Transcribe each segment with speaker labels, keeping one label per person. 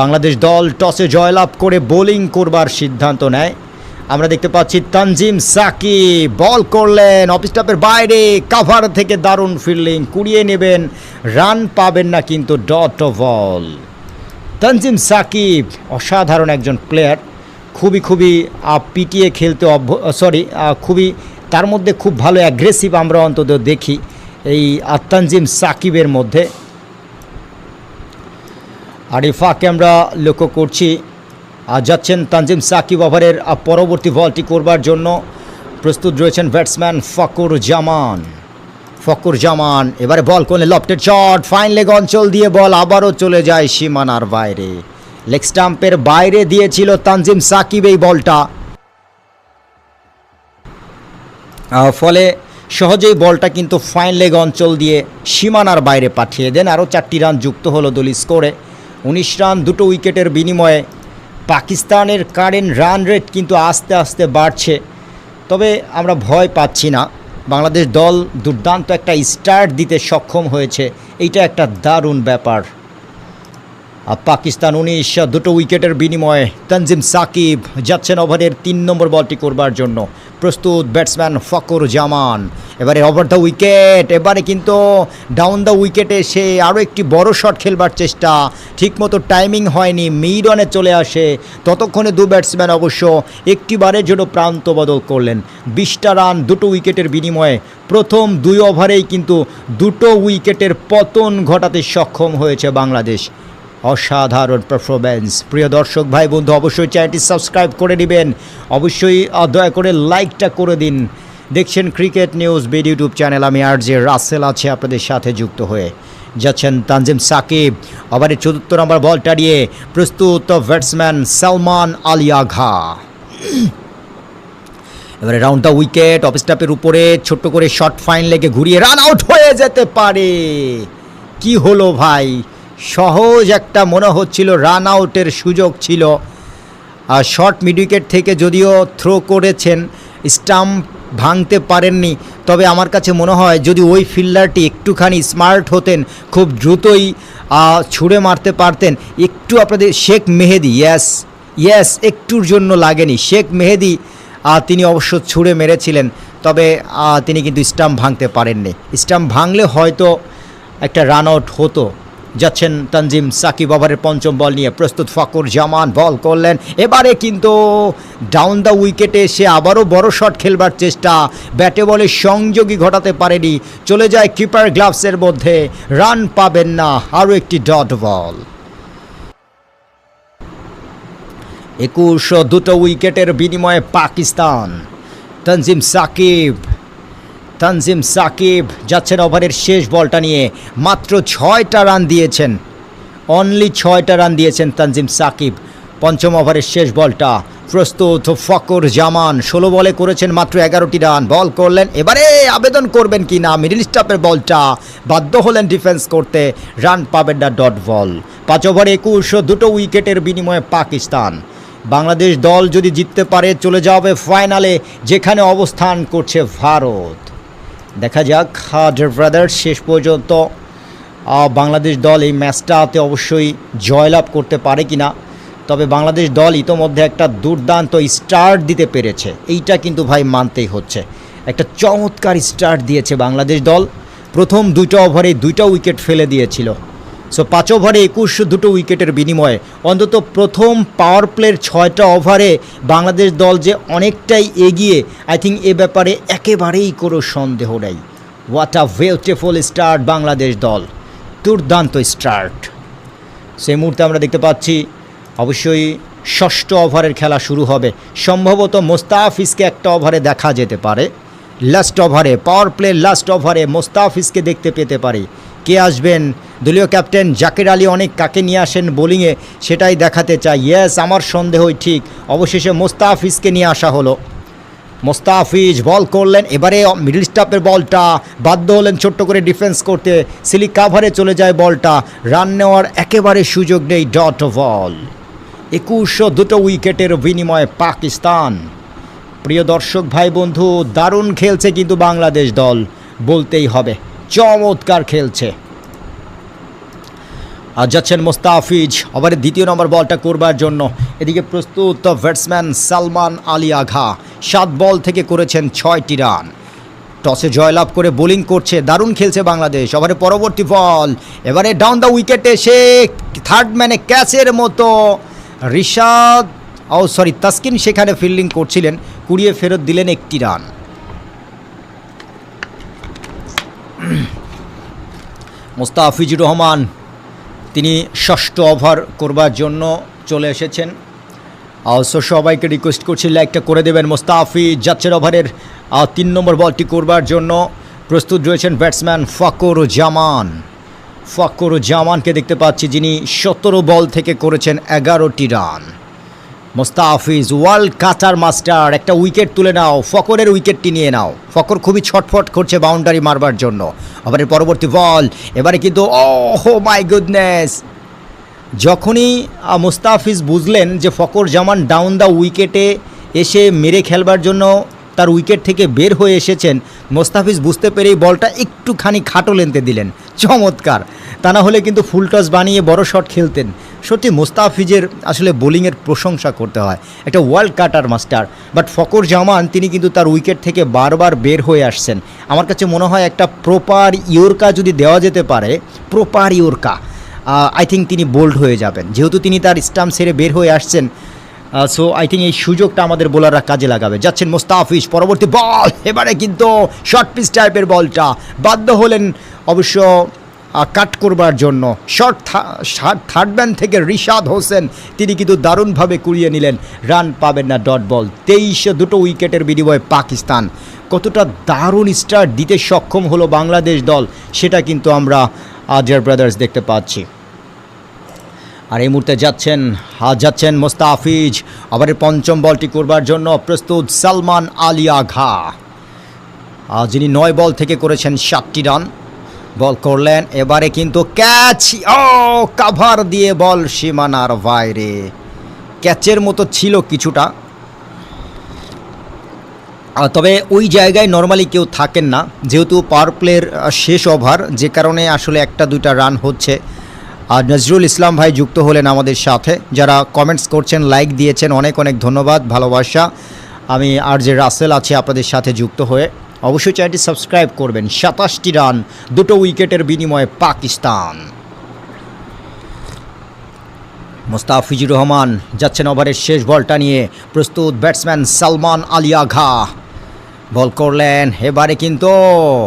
Speaker 1: বাংলাদেশ দল টসে জয়লাভ করে বোলিং করবার সিদ্ধান্ত নেয়। আমরা দেখতে পাচ্ছি তানজিম সাকি বল করলেন অফ স্টাফের বাইরে কাভার থেকে দারুণ ফিল্ডিং কুড়িয়ে নেবেন রান পাবেন না কিন্তু ডট বল তানজিম সাকিব অসাধারণ একজন প্লেয়ার খুবই খুবই পিটিয়ে খেলতে অভ্য সরি খুবই, তার মধ্যে খুব ভালো অ্যাগ্রেসিভ আমরা অন্তত দেখি এই তানজিম সাকিবের মধ্যে। আর এই ফাঁকে আমরা লক্ষ্য করছি। আর যাচ্ছেন তানজিম সাকিব ওভারের পরবর্তী বলটি করবার জন্য প্রস্তুত রয়েছেন ব্যাটসম্যান ফকুর জামান। ফকুর জামান, এবারে বল করলে লফটেড শট ফাইন লেগ অঞ্চল দিয়ে বল আবারও চলে যায় সীমানার বাইরে। লেগ স্টাম্পের বাইরে দিয়েছিল তানজিম সাকিব এই বলটা। ফলে সহজেই বলটা কিন্তু ফাইন লেগ অঞ্চল দিয়ে সীমানার বাইরে পাঠিয়ে দেন। আরও চারটি রান যুক্ত হলো দলীয় স্কোরে উনিশ রান, দুটো উইকেটের বিনিময়ে পাকিস্তানের কারেন্ট রান রেট কিন্তু আস্তে আস্তে বাড়ছে। তবে আমরা ভয় পাচ্ছি না। বাংলাদেশ দল দুর্দান্ত একটা স্টার্ট দিতে সক্ষম হয়েছে। এইটা একটা দারুণ ব্যাপার। পাকিস্তান উনিশ, দুটো উইকেটের বিনিময়ে তানজিম সাকিব যাচ্ছেন ওভারের তিন নম্বর বলটি করবার জন্য। প্রস্তুত ব্যাটসম্যান ফকর জামান। এবারে ওভার দ্য উইকেট এবারে কিন্তু ডাউন দ্য উইকেটে সে আরও একটি বড় শট খেলবার চেষ্টা। ঠিকমতো টাইমিং হয়নি মিড অনে চলে আসে। ততক্ষণে দু ব্যাটসম্যান অবশ্য একটি বারের জন্য প্রান্ত বদল করলেন। বিশটা রান, দুটো উইকেটের বিনিময়ে প্রথম দুই ওভারেই কিন্তু দুটো উইকেটের পতন ঘটাতে সক্ষম হয়েছে বাংলাদেশ। অসাধারণ পারফরম্যান্স প্রিয় দর্শক ভাই বন্ধু অবশ্যই চ্যানেলটি সাবস্ক্রাইব করে নেবেন। অবশ্যই দয়া করে লাইকটা করে দিন। দেখছেন cricket news BD YouTube channel আমি আর যে রাসেল আছে আপনাদের সাথে যুক্ত হয়ে। যাচ্ছেন তানজিম সাকিব। আবার চতুর্থ নম্বর বল টাড়িয়ে প্রস্তুত ব্যাটসম্যান সালমান আলিয়া ঘা এবারে রাউন্ড দ্য উইকেট অফ উপরে ছোট্ট করে শর্ট ফাইন লেগে ঘুরিয়ে রান আউট হয়ে যেতে পারে। কি হলো ভাই? সহজ একটা মনে হচ্ছিল রান আউটের সুযোগ ছিল। আর শর্ট মিড উইকেট থেকে যদিও থ্রো করেছেন স্টাম্প ভাঙতে পারেননি, তবে আমার কাছে মনে হয় যদি ওই ফিল্ডারটি একটুখানি স্মার্ট হতেন, খুব দ্রুতই ছুঁড়ে মারতে পারতেন। একটু আপনাদের, শেখ মেহেদি ইয়াস ইয়াস একটুর জন্য লাগেনি। শেখ মেহেদি তিনি অবশ্য ছুঁড়ে মেরেছিলেন, তবে তিনি কিন্তু স্টাম্প ভাঙতে পারেননি। স্টাম্প ভাঙলে হয়তো একটা রান আউট হতো। যাচ্ছেন তানজিম সাকিব ওভারের পঞ্চম বল নিয়ে। প্রস্তুত ফকর জামান, বল করলেন। এবারে কিন্তু ডাউন দ্য উইকেটে এসে আবারও বড় শট খেলবার চেষ্টা। ব্যাটে বলে সংযোগী ঘটাতে পারেনি। চলে যায় কিপার গ্লাভসের মধ্যে। রান পাবেন না, আরও একটি ডট বল একুশ দুটো উইকেটের বিনিময়ে পাকিস্তান। তানজিম সাকিব তানজিম সাকিব যাচ্ছেন ওভারের শেষ বলটা নিয়ে। মাত্র ছয়টা রান দিয়েছেন। অনলি ছয়টা রান দিয়েছেন তানজিম সাকিব। পঞ্চম ওভারের শেষ বলটা। প্রস্তুত ফকর জামান। ষোলো বলে করেছেন মাত্র এগারোটি রান। বল করলেন। এবারে আবেদন করবেন কি না? মিডিল স্টাফের বলটা। বাধ্য হলেন ডিফেন্স করতে। রান পাবেন না ডট বল। পাঁচ ওভারে একুশ দুটো উইকেটের বিনিময়ে পাকিস্তান। বাংলাদেশ দল যদি জিততে পারে, চলে যাবে ফাইনালে, যেখানে অবস্থান করছে ভারত। দেখা যাক ডের ব্রাদার্স, শেষ পর্যন্ত বাংলাদেশ দল এই ম্যাচটাতে অবশ্যই জয়লাভ করতে পারে কি না তবে বাংলাদেশ দল ইতোমধ্যে একটা দুর্দান্ত স্টার্ট দিতে পেরেছে। এইটা কিন্তু ভাই মানতেই হচ্ছে। একটা চমৎকার স্টার্ট দিয়েছে বাংলাদেশ দল। প্রথম দুইটা ওভারে দুইটা উইকেট ফেলে দিয়েছিল। সো পাঁচ ওভারে একুশ দুটো উইকেটের বিনিময়ে অন্তত প্রথম পাওয়ার প্লের ছয়টা ওভারে বাংলাদেশ দল যে অনেকটাই এগিয়ে আই থিঙ্ক এ ব্যাপারে একেবারেই কোনো সন্দেহ নেই। What a beautiful start Bangladesh দল। দুর্দান্ত স্টার্ট সেই মুহূর্তে আমরা দেখতে পাচ্ছি, অবশ্যই ষষ্ঠ ওভারের খেলা শুরু হবে। সম্ভবত মোস্তাফিজকে একটা ওভারে দেখা যেতে পারে। লাস্ট ওভারে পাওয়ার প্লে লাস্ট ওভারে মোস্তাফিজকে দেখতে পেতে পারি। কে আসবেন? দলীয় ক্যাপ্টেন জাকির আলী অনেক কাকে নিয়ে আসেন বোলিংয়ে সেটাই দেখাতে চাই। ইয়েস, আমার সন্দেহই ঠিক। অবশেষে মোস্তাফিজকে নিয়ে আসা হলো। মোস্তাফিজ বল করলেন, এবারে মিডল স্টাফের বলটা বাধ্য হলেন ছোট্ট করে ডিফেন্স করতে। সিলিক কাভারে চলে যায় বলটা, রান নেওয়ার একেবারে সুযোগ নেই ডট বল। একুশশো দুটো উইকেটের বিনিময়ে পাকিস্তান। প্রিয় দর্শক ভাই বন্ধু দারুণ খেলছে কিন্তু বাংলাদেশ দল। বলতেই হবে, চমৎকার খেলছে। আর যাচ্ছেন মোস্তাফিজ ওভারের দ্বিতীয় নম্বর বলটা করবার জন্য। এদিকে প্রস্তুত ব্যাটসম্যান সালমান আলী আঘা, সাত বল থেকে করেছেন ছয়টি রান। টসে জয়লাভ করে বোলিং করছে, দারুণ খেলছে বাংলাদেশ। ওভারে পরবর্তী বল, এবারে ডাউন দ্য উইকেটে সে থার্ড ম্যানে ক্যাচের মতো রিশাদ, ও সরি তাসকিন সেখানে ফিল্ডিং করছিলেন, কুড়িয়ে ফেরত দিলেন একটি রান। মোস্তাফিজুর রহমান তিনি ষষ্ঠ ওভার করবার জন্য চলে এসেছেন। অলসো সবাইকে রিকোয়েস্ট করছি লাইকটা করে দেবেন। মোস্তাফি যাচ্ছেন ওভারের তিন নম্বর বলটি করবার জন্য প্রস্তুত রয়েছেন ব্যাটসম্যান ফাকর জামান। ফাকর জামানকে দেখতে পাচ্ছি, যিনি সতেরো বল থেকে করেছেন এগারোটি run Mustafiz world cutter master একটা উইকেট তুলে নাও, ফকরের উইকেটটি নিয়ে নাও। ফকর খুবই ছটফট করছে বাউন্ডারি মারবার জন্য। আবার পরবর্তী বল, এবারে কিন্তু ও মাই গুডনেস যখনই মুস্তাফিজ বুঝলেন যে ফকর জামান ডাউন দ্য উইকেটে এসে মেরে খেলবার জন্য তার উইকেট থেকে বের হয়ে এসেছেন, মোস্তাফিজ বুঝতে পেরেই বলটা একটুখানি খাটো লেনতে দিলেন। চমৎকার। তা না হলে কিন্তু ফুল টস বানিয়ে বড় শট খেলতেন। সত্যি মোস্তাফিজের আসলে বোলিংয়ের প্রশংসা করতে হয়। একটা world cutter master. But Fakhar Zaman, তিনি কিন্তু তার উইকেট থেকে বারবার বের হয়ে আসছেন। আমার কাছে মনে হয় একটা প্রপার ইয়র্কা যদি দেওয়া যেতে পারে, প্রপার ইয়র্কা আই থিঙ্ক তিনি বোল্ড হয়ে যাবেন। যেহেতু তিনি তার স্টাম্প সেরে বের হয়ে আসছেন সো আই থিঙ্ক এই সুযোগটা আমাদের বোলাররা কাজে লাগাবে। যাচ্ছেন মোস্তাফিজ, পরবর্তী বল এবারে কিন্তু শর্ট পিচ টাইপের বলটা বাধ্য হলেন অবশ্য কাট করবার জন্য। শর্ট থার্ড ম্যান থেকে রিশাদ হোসেন, তিনি কিন্তু দারুণভাবে কুড়িয়ে নিলেন। রান পাবেন না ডট বল তেইশে দুটো উইকেটের বিনিময়ে পাকিস্তান। কতটা দারুণ স্টার্ট দিতে সক্ষম হলো বাংলাদেশ দল, সেটা কিন্তু আমরা আজয়ার ব্রাদার্স দেখতে পাচ্ছি। আর এই মুহূর্তে যাচ্ছেন যাচ্ছেন মোস্তাফিজ। আবার পঞ্চম বলটি করবার জন্য প্রস্তুত সালমান আলিয়া ঘা যিনি নয় বল থেকে করেছেন সাতটি রান বল করলেন, এবারে কিন্তু ক্যাচ ও কাভার দিয়ে বল সীমানার বাইরে। ক্যাচের মতো ছিল কিছুটা। তবে ওই জায়গায় নর্মালি কেউ থাকেন না, যেহেতু পাওয়ার প্লের শেষ ওভার যে কারণে আসলে একটা দুইটা রান হচ্ছে। আর নজরুল ইসলাম ভাই যুক্ত হলেন আমাদের সাথে, যারা কমেন্টস করছেন লাইক দিয়েছেন, অনেক অনেক ধন্যবাদ, ভালোবাসা। আমি আর যে রাসেল আছে, আপনাদের সাথে যুক্ত হয়ে। অবশ্যই চ্যানেলটি সাবস্ক্রাইব করবেন। সাতাশটি রান, দুটো উইকেটের বিনিময়ে পাকিস্তান। মোস্তাফিজুর রহমান যাচ্ছেন ওভারের শেষ বলটা নিয়ে। প্রস্তুত ব্যাটসম্যান সালমান আলী আঘা। বল করলেন, এবারে কিন্তু,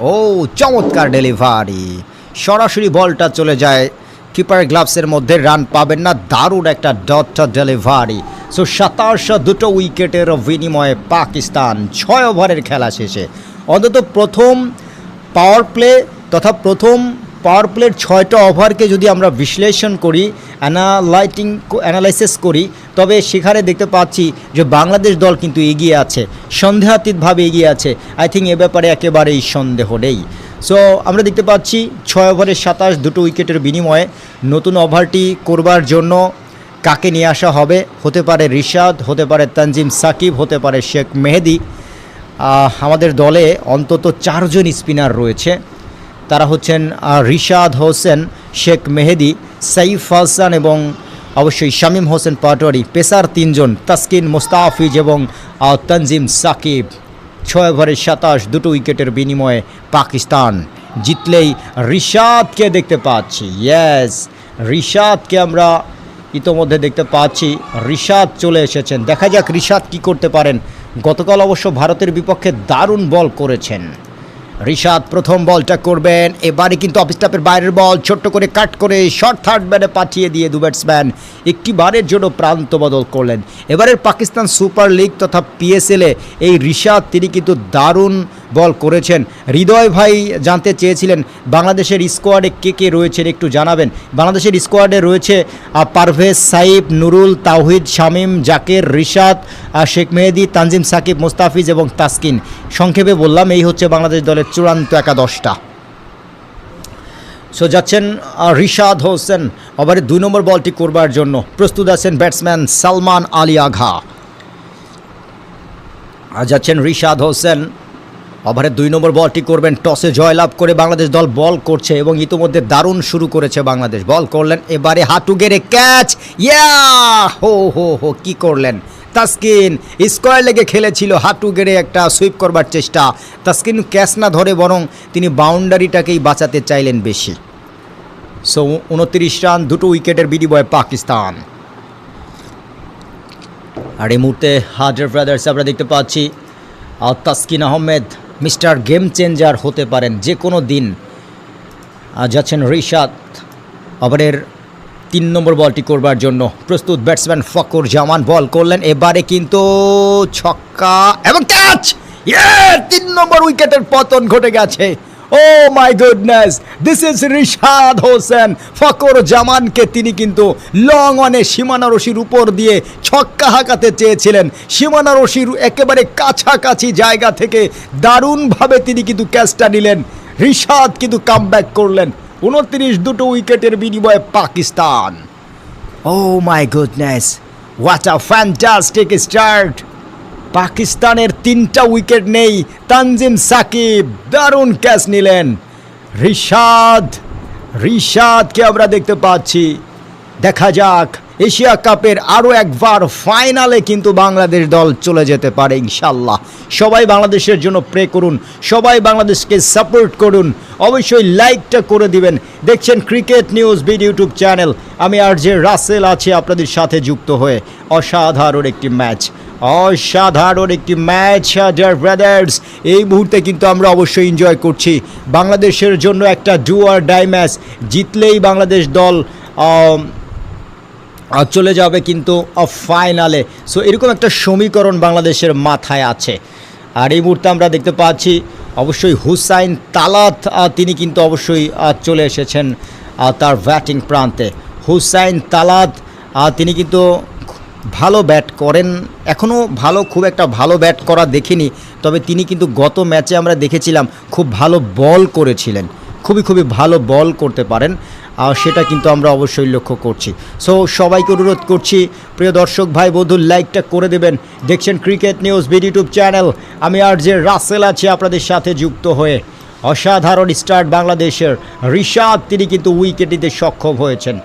Speaker 1: ও, চমৎকার ডেলিভারি। সরাসরি বলটা চলে যায়। কিপার গ্লাভসের মধ্যে রান পাবেন না, দারুণ একটা ডট ডেলিভারি। সো সাতাশ, দুটো উইকেটের বিনিময়ে পাকিস্তান, ছয় ওভারের খেলা শেষে। অন্তত প্রথম পাওয়ার প্লে তথা প্রথম পাওয়ার প্লের ছয়টা ওভারকে যদি আমরা বিশ্লেষণ করি অ্যানালাইটিং অ্যানালাইসিস করি, তবে সেখানে দেখতে পাচ্ছি যে বাংলাদেশ দল কিন্তু এগিয়ে আছে, সন্দেহাতীতভাবে এগিয়ে আছে। আই থিঙ্ক এ ব্যাপারে একেবারেই সন্দেহ নেই। সো আমরা দেখতে পাচ্ছি ছয় ওভারের সাতাশ, দুটো উইকেটের বিনিময়ে নতুন ওভারটি করবার জন্য কাকে নিয়ে আসা হবে? হতে পারে রিশাদ, হতে পারে তানজিম সাকিব, হতে পারে শেখ মেহেদি। আমাদের দলে অন্তত চারজন স্পিনার রয়েছে। তারা হচ্ছেন রিশাদ হোসেন, শেখ মেহেদি, সাইফ হাসান এবং অবশ্যই শামীম হোসেন পাটোয়ারি। পেসার তিনজন, তাসকিন মুস্তাফিজ এবং তানজিম সাকিব। ছয় ওভারের সাতাশ, দুটো উইকেটের বিনিময়ে পাকিস্তান জিতলেই রিশাদকে দেখতে পাচ্ছি। ইয়েস রিশাদকে আমরা ইতোমধ্যে দেখতে পাচ্ছি। রিশাদ চলে এসেছেন। দেখা যাক রিশাদ কি করতে পারেন। গতকাল অবশ্য ভারতের বিপক্ষে দারুণ বল করেছেন। ঋষাদ প্রথম বলটা করবেন এবারে কিন্তু অফ স্টাপের বাইরের বল, ছোট্ট করে কাট করে শর্ট থার্ড ব্যাটে পাঠিয়ে দিয়ে দু ব্যাটসম্যান একটি বারের জন্য প্রান্ত বদল করলেন। এবারের পাকিস্তান সুপার লিগ তথা পিএসএলে এই ঋষাদ তিনি কিন্তু দারুণ বল করেছেন। হৃদয় ভাই জানতে চেয়েছিলেন, বাংলাদেশের স্কোয়াডে কে কে রয়েছেন একটু জানাবেন। বাংলাদেশের স্কোয়াডে রয়েছে পারভেজ সাইব নুরুল তাওহিদ, শামীম, জাকের, রিশাদ শেখ মেহেদি, তানজিম সাকিব, মুস্তাফিজ এবং তাসকিন। সংক্ষেপে বললাম, এই হচ্ছে বাংলাদেশ দলের চূড়ান্ত একাদশটা। সো যাচ্ছেন রিশাদ হোসেন। ওভারের দুই নম্বর বলটি করবার জন্য প্রস্তুত আছেন ব্যাটসম্যান সালমান আলী আঘা। আর যাচ্ছেন রিশাদ হোসেন। ওভারের দুই নম্বর বলটি করবেন। টসে জয়লাভ করে বাংলাদেশ দল বল করছে এবং ইতিমধ্যে দারুণ শুরু করেছে বাংলাদেশ। বল করলেন এবারে হাঁটু গেড়ে ক্যাচ। ইয়া হো হো হো, কি করলেন? তাস্কিন, স্কোয়ার লেগে খেলেছিল হাঁটু গেড়ে একটা সুইপ করবার চেষ্টা। তাস্কিন ক্যাচ না ধরে বরং তিনি বাউন্ডারিটাকেই বাঁচাতে চাইলেন বেশি। সো, উনত্রিশ রান, দুটো উইকেটের বিনিময়ে পাকিস্তান। আর এই মুহূর্তে হাজার ব্রাদার্স আমরা দেখতে পাচ্ছি আর Taskin Ahmed mister game changer হতে পারেন যে কোনো দিন। যাচ্ছেন রিশাদ ওভারের তিন নম্বর বলটি করবার জন্য। প্রস্তুত ব্যাটসম্যান ফকর জামান বল করলেন। এবারে কিন্তু ছক্কা এবং ক্যাচ! তিন নম্বর উইকেটের পতন ঘটে গেছে। ও my goodness this is Rishad Hossain Fakhar জামানকে তিনি কিন্তু লং অনে সীমানা রশির উপর দিয়ে ছক্কা হাঁকাতে চেয়েছিলেন। সীমানা রশির একেবারে কাছাকাছি জায়গা থেকে দারুণভাবে তিনি কিন্তু ক্যাচটা নিলেন। রিশাদ কিন্তু কামব্যাক করলেন। উনত্রিশ দুটো উইকেটের বিনিময়ে Pakistan. Oh my goodness what a fantastic start পাকিস্তানের তিনটা উইকেট নেই। তানজিম সাকিব দারুণ ক্যাচ নিলেন। রিশাদ, রিশাদকে আমরা দেখতে পাচ্ছি। দেখা যাক, এশিয়া কাপের আরও একবার ফাইনালে কিন্তু বাংলাদেশ দল চলে যেতে পারে ইনশাল্লাহ সবাই বাংলাদেশের জন্য প্রে করুন, সবাই বাংলাদেশকে সাপোর্ট করুন। অবশ্যই লাইকটা করে দিবেন। দেখছেন cricket news BD YouTube channel আমি আর যে রাসেল আছে আপনাদের সাথে যুক্ত হয়ে। অসাধারণ একটি ম্যাচ অসাধারণ একটি ম্যাচ ডিয়ার ব্রাদার্স এই মুহূর্তে কিন্তু আমরা অবশ্যই এনজয় করছি। বাংলাদেশের জন্য একটা ডু আর ডাই ম্যাচ জিতলেই বাংলাদেশ দল চলে যাবে কিন্তু ফাইনালে সো এরকম একটা সমীকরণ বাংলাদেশের মাথায় আছে। আর এই মুহূর্তে আমরা দেখতে পাচ্ছি, অবশ্যই হুসাইন তালাত তিনি কিন্তু অবশ্যই চলে এসেছেন তার ব্যাটিং প্রান্তে। হুসাইন তালাত তিনি কিন্তু ভালো ব্যাট করেন। এখনও ভালো, খুব একটা ভালো ব্যাট করা দেখিনি, তবে তিনি কিন্তু গত ম্যাচে আমরা দেখেছিলাম খুব ভালো বল করেছিলেন। খুবই খুবই ভালো বল করতে পারেন আর সেটা কিন্তু আমরা অবশ্যই লক্ষ্য করছি। সো সবাইকে অনুরোধ করছি, প্রিয় দর্শক ভাই, বন্ধু লাইকটা করে দেবেন। দেখছেন cricket news BD YouTube channel আমি আর যে রাসেল আছি আপনাদের সাথে যুক্ত হয়ে। অসাধারণ স্টার্ট বাংলাদেশের ঋষাদ, তিনি কিন্তু উইকেট নিতে সক্ষম হয়েছেন।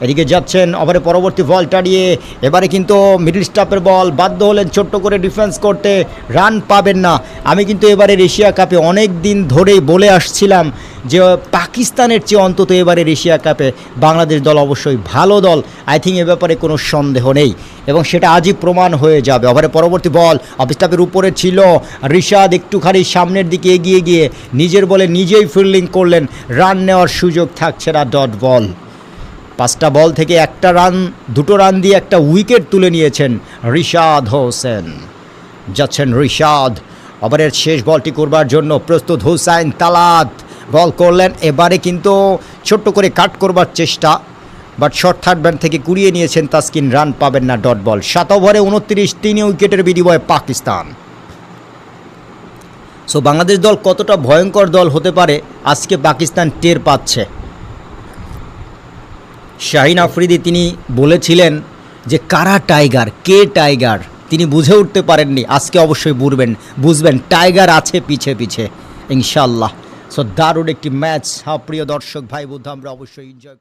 Speaker 1: এদিকে যাচ্ছেন ওভারে পরবর্তী বলটা নিয়ে এবারে কিন্তু মিডল স্টাফের বল। বাধ্য হলেন ছোট্ট করে ডিফেন্স করতে। রান পাবেন না। আমি কিন্তু এবারে এশিয়া কাপে অনেক দিন ধরেই বলে আসছিলাম যে, পাকিস্তানের চেয়ে অন্তত এবারে এশিয়া কাপে বাংলাদেশ দল অবশ্যই ভালো দল। আই থিঙ্ক এ ব্যাপারে কোনো সন্দেহ নেই। এবং সেটা আজই প্রমাণ হয়ে যাবে। ওভারে পরবর্তী বল। অফ স্টাফের উপরে ছিল রিশাদ একটুখানি সামনের দিকে এগিয়ে গিয়ে নিজের বলে নিজেই ফিল্ডিং করলেন। রান নেওয়ার সুযোগ থাকছে না ডট বল পাঁচটা বল থেকে একটা রান, দুটো রান দিয়ে একটা উইকেট তুলে নিয়েছেন রিশাদ হোসেন। যাচ্ছেন রিশাদ। ওভারের শেষ বলটি করবার জন্য প্রস্তুত হুসাইন তালাত। বল করলেন, এবারে কিন্তু ছোট্ট করে কাট করবার চেষ্টা, বাট শর্ট থার্ড ব্যান্ড থেকে কুড়িয়ে নিয়েছেন তাস্কিন, রান পাবেন না ডট বল। সাত ওভারে উনত্রিশ, তিন উইকেটের বিনিময়ে পাকিস্তান। সো, বাংলাদেশ দল কতটা ভয়ঙ্কর দল হতে পারে, আজকে পাকিস্তান টের পাচ্ছে। শাহিন আফ্রিদি তিনি বলেছিলেন যে, কারা টাইগার? কে টাইগার? তিনি বুঝে উঠতে পারেননি। আজকে অবশ্যই বুঝবেন বুঝবেন, টাইগার আছে পিছে পিছে ইনশাল্লাহ সো দারুণ একটি ম্যাচ। হ্যাঁ প্রিয় দর্শক ভাই বুদ্ধ আমরা অবশ্যই এনজয়